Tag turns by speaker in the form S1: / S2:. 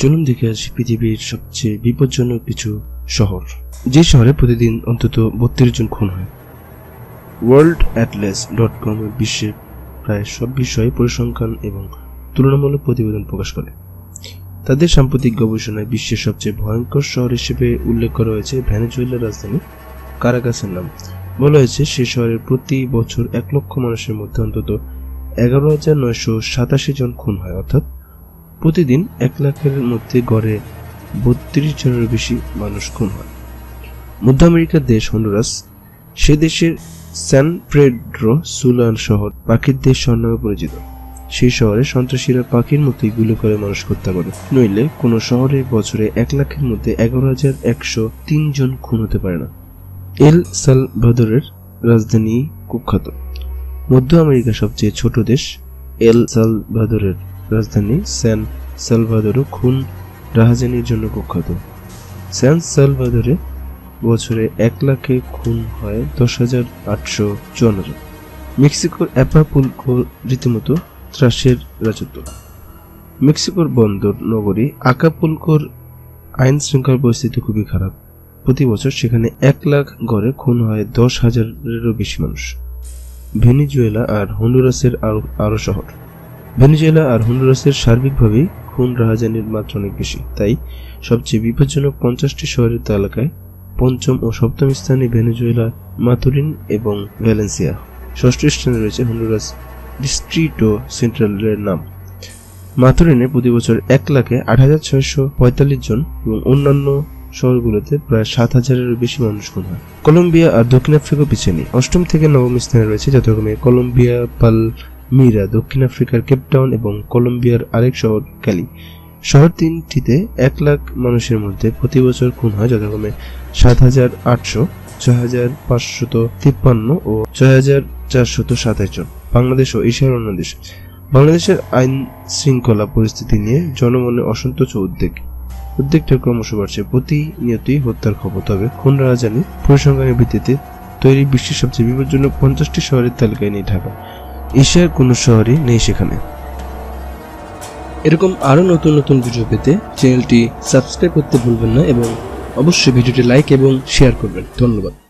S1: চলুন দেখে আসি পৃথিবীর সবচেয়ে বিপজ্জনক কিছু শহর। যে শহরে প্রতিদিন অন্তত বত্রিশ জন খুন হয়। ওয়ার্ল্ড অ্যাটলাস ডট কম বিশ্বের প্রায় সব বিষয়ে পরিসংখ্যান এবং তুলনামূলক প্রতিবেদন প্রকাশ করে। তাদের সাম্প্রতিক গবেষণায় বিশ্বের সবচেয়ে ভয়ঙ্কর শহর হিসেবে উল্লেখ করা হয়েছে ভেনেজুয়েলার রাজধানী কারাগাসের নাম। বলা হয়েছে, সে শহরের প্রতি বছর এক লক্ষ মানুষের মধ্যে অন্তত এগারো হাজার নয়শো সাতাশি জন খুন হয়, অর্থাৎ প্রতিদিন এক লাখের মধ্যে গড়ে বত্রিশ জনের বেশি মানুষ খুন হয়। মধ্য আমেরিকার দেশ হন্ডুরাস, সে দেশের স্যান প্রেড্রো সুলান শহর পাখির দেশ নামে পরিচিত। সেই শহরে সন্ত্রাসীরা পাখির মতোই গুলি করে মানুষ হত্যা করে। নইলে কোনো শহরে বছরে এক লাখের মধ্যে এগারো হাজার একশো তিন জন খুন হতে পারে না। এল সালভাদরের রাজধানী কুখ্যাত। মধ্য আমেরিকার সবচেয়ে ছোট দেশ এল সালভাদরের রাজধানী স্যান সালভাদরও খুন রাহাজানির জন্য কুখ্যাত। স্যান সালভাদরে বছরে এক লাখে খুন হয় দশ হাজার আটশো চুয়ান্ন জন। মেক্সিকোর অ্যাপাপুলকো রীতিমতো ত্রাসের রাজত্ব। মেক্সিকোর বন্দর নগরী আকাপুলকোর আইন শৃঙ্খলা পরিস্থিতি খুবই খারাপ। প্রতি বছর সেখানে এক লাখ গড়ে খুন হয় দশ হাজারেরও বেশি মানুষ। ভেনিজুয়েলা আর হন্ডুরাসের আরও আরও শহর। ভেনিজুয়েলা আর হন্ডুরাসের সার্বিকভাবেই খুন রাহাজানির মাত্রা অনেক বেশি। তাই সবচেয়ে বিপজ্জনক পঞ্চাশটি শহরের তালিকায় পঞ্চম ও সপ্তম স্থানে ভেনেজুয়েলা, মাতুরিন এবং ভ্যালেন্সিয়া। ষষ্ঠ স্থানে রয়েছে হন্ডুরাস ডিস্ট্রিটো সেন্ট্রালের নাম। মাতুরিনে প্রতি বছর এক লাখে আট হাজার ছয়শো পঁয়তাল্লিশ জন এবং অন্যান্য শহরগুলোতে প্রায় সাত হাজারেরও বেশি মানুষ খুন হয়। কলম্বিয়া আর দক্ষিণ আফ্রিকা পিছিয়ে নেই। অষ্টম থেকে নবম স্থানে রয়েছে যথাক্রমে কলম্বিয়া পালমিরা দক্ষিণ আফ্রিকার কেপটাউন এবং কলম্বিয়ার আরেক শহর ক্যালি। শহর তিনটিতে এক লাখ মানুষের মধ্যে প্রতি বছর খুন হয় যথাক্রমে সাত হাজার আটশো, ছয় হাজার পাঁচশত তিপ্পান্ন ও ছয় হাজার চারশত সাতাশ জন। বাংলাদেশ ও এশিয়ার অন্য দেশ। বাংলাদেশের আইন শৃঙ্খলা পরিস্থিতি নিয়ে জনমনে অসন্তোষ উদ্বেগ। উদ্বেগটা ক্রমশ বাড়ছে। প্রতিনিয়তই হত্যার খবর, তবে খুন রাজানি পরিসংখ্যানের ভিত্তিতে তৈরি বিশ্বের সবচেয়ে বিপজ্জনক পঞ্চাশটি শহরের তালিকায় নিয়ে ঢাকা। এশিয়ার কোনো শহরই নেই সেখানে। এরকম আরও নতুন নতুন ভিডিও পেতে চ্যানেলটি সাবস্ক্রাইব করতে ভুলবেন না এবং অবশ্যই ভিডিওটি লাইক এবং শেয়ার করবেন। ধন্যবাদ।